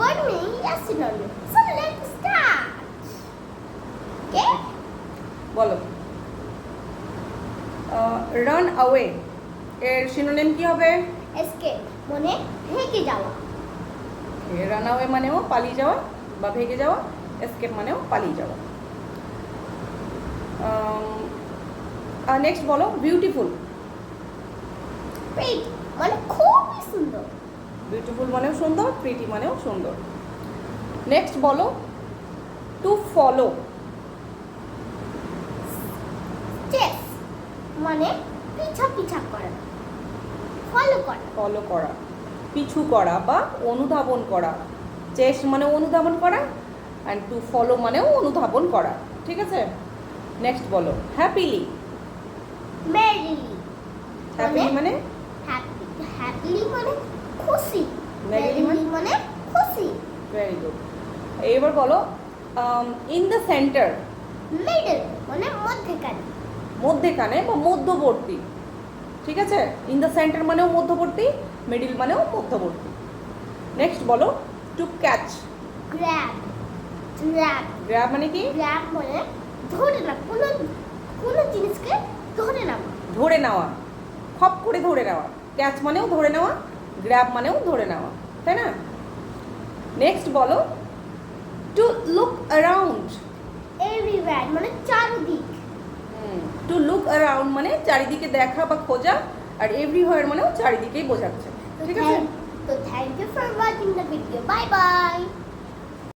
word meaning is synonym. So let's start. Okay? বলো। Run away এর synonym কি হবে? Escape মানে ভেগে যাওয়া। রান অ্যাওয়ে মানেও পালিয়ে যাওয়া বা ভেগে যাওয়া এসকেপ মানেও পালিয়ে যাওয়া। নেক্সট বলো বিউটিফুল Pretty মানে খুবই সুন্দর। বিউটিফুল মানেও সুন্দর প্রিটি মানেও সুন্দর। নেক্সট বলো টু ফলো মানে পিছা পিছা করা। ফলো করা। ফলো করা। পিছু করা বা অনুধাবন করা। চেস মানে অনুধাবন করা অ্যান্ড টু ফলো মানেও অনুধাবন করা। ঠিক আছে? নেক্সট বলো হ্যাপিলি মেরিলি হ্যাপিলি মানে হ্যাপিলি মানে খুশি। Merrily মানে? মানে খুশি। ভেরি গুড এবার বলো ইন দ্য সেন্টার মিডল মানে মধ্যখানে। মধ্যেখানে বা মধ্যবর্তী। ঠিক আছে? ইন দ্য সেন্টার মানেও মধ্যবর্তী মিডিল মানেও মধ্যবর্তী। নেক্সট বলো to catch grab grab grab মানে কি? গ্র্যাব মানে ধরে না কোনো কোনো জিনিসকে ধরে না ধরে নেওয়া। খপ করে ধরে নেওয়া। ক্যাচ মানেও ধরে নেওয়া গ্র্যাব মানেও ধরে নেওয়া তাই না? নেক্সট বলো টু লুক অ্যারাউন্ড এভরিওয়্যার মানে চারিদিক। টু লুক অ্যারাউন্ড মানে চারিদিকে দেখা বা খোঁজা আর এভরিওয়্যার মানেও চারিদিকেই বোঝাচ্ছে ঠিক আছে? তো thank you for watching the video bye bye